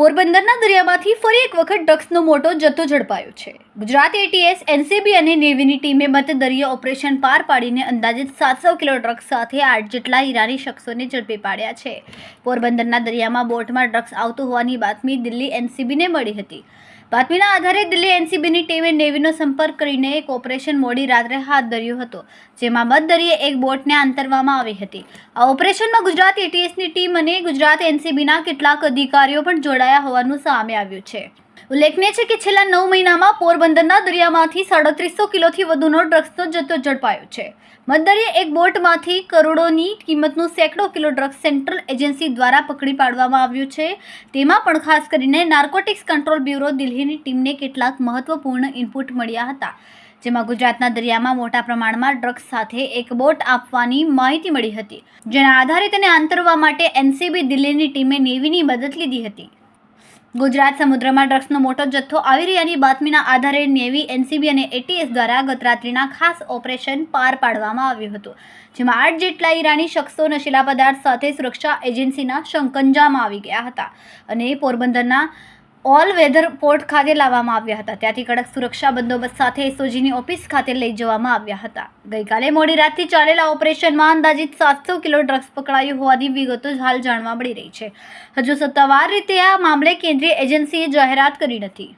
પોરબંદરના દરિયામાંથી ફરી એક વખત ડ્રગ્સનો મોટો જથ્થો ઝડપાયો છે. ગુજરાત એટીએસ એનસીબી અને નેવીની ટીમે મત દરિયા ઓપરેશન પાર પાડીને અંદાજિત સાતસો કિલો ડ્રગ્સ સાથે આઠ જેટલા ઈરાની શખ્સોને ઝડપી પાડ્યા છે. પોરબંદરના દરિયામાં બોટમાં ડ્રગ્સ આવતું હોવાની બાતમી દિલ્હી એનસીબીને મળી હતી. બાતમીના આધારે દિલ્હી એનસીબીની ટીમે નેવીનો સંપર્ક કરીને એક ઓપરેશન મોડી રાત્રે હાથ ધર્યું હતો, જેમાં મધદરિયે એક બોટને આંતરવામાં આવી હતી. આ ઓપરેશનમાં ગુજરાત એટીએસની ટીમ અને ગુજરાત એનસીબીના કેટલાક અધિકારીઓ પણ જોડાયા હોવાનું સામે આવ્યું છે. ઉલ્લેખનીય છે કે છેલ્લા નવ મહિનામાં પોરબંદરના દરિયામાંથી સાડત્રીસો કિલોથી વધુનો ડ્રગ્સનો જથ્થો ઝડપાયો છે. મધદરિયે એક બોટમાંથી કરોડોની કિંમતનું સેંકડો કિલો ડ્રગ્સ સેન્ટ્રલ એજન્સી દ્વારા પકડી પાડવામાં આવ્યું છે. તેમાં પણ ખાસ કરીને નાર્કોટિક્સ કંટ્રોલ બ્યુરો દિલ્હીની ટીમને કેટલાક મહત્વપૂર્ણ ઇનપુટ મળ્યા હતા, જેમાં ગુજરાતના દરિયામાં મોટા પ્રમાણમાં ડ્રગ્સ સાથે એક બોટ આપવાની માહિતી મળી હતી, જેના આધારે તેને આંતરવા માટે એનસીબી દિલ્હીની ટીમે નેવીની મદદ લીધી હતી. ગુજરાત સમુદ્રમાં ડ્રગ્સનો મોટો જથ્થો આવી રહ્યાની બાતમીના આધારે નેવી, એનસીબી અને એટીએસ દ્વારા ગતરાત્રિના ખાસ ઓપરેશન પાર પાડવામાં આવ્યું હતું, જેમાં આઠ જેટલા ઈરાની શખ્સો નશીલા પદાર્થ સાથે સુરક્ષા એજન્સીના શંકંજામાં આવી ગયા હતા અને પોરબંદરના ઓલ વેધર પોર્ટ ખાતે લાવવામાં આવ્યા હતા. ત્યાંથી કડક સુરક્ષા બંદોબસ્ત સાથે એસઓજીની ઓફિસ ખાતે લઈ જવામાં આવ્યા હતા. ગઈકાલે મોડી રાતથી ચાલેલા ઓપરેશનમાં અંદાજિત સાતસો કિલો ડ્રગ્સ પકડાયું હોવાની વિગતો હાલ જાણવા મળી રહી છે. હજુ સત્તાવાર રીતે આ મામલે કેન્દ્રીય એજન્સીએ જાહેરાત કરી નથી.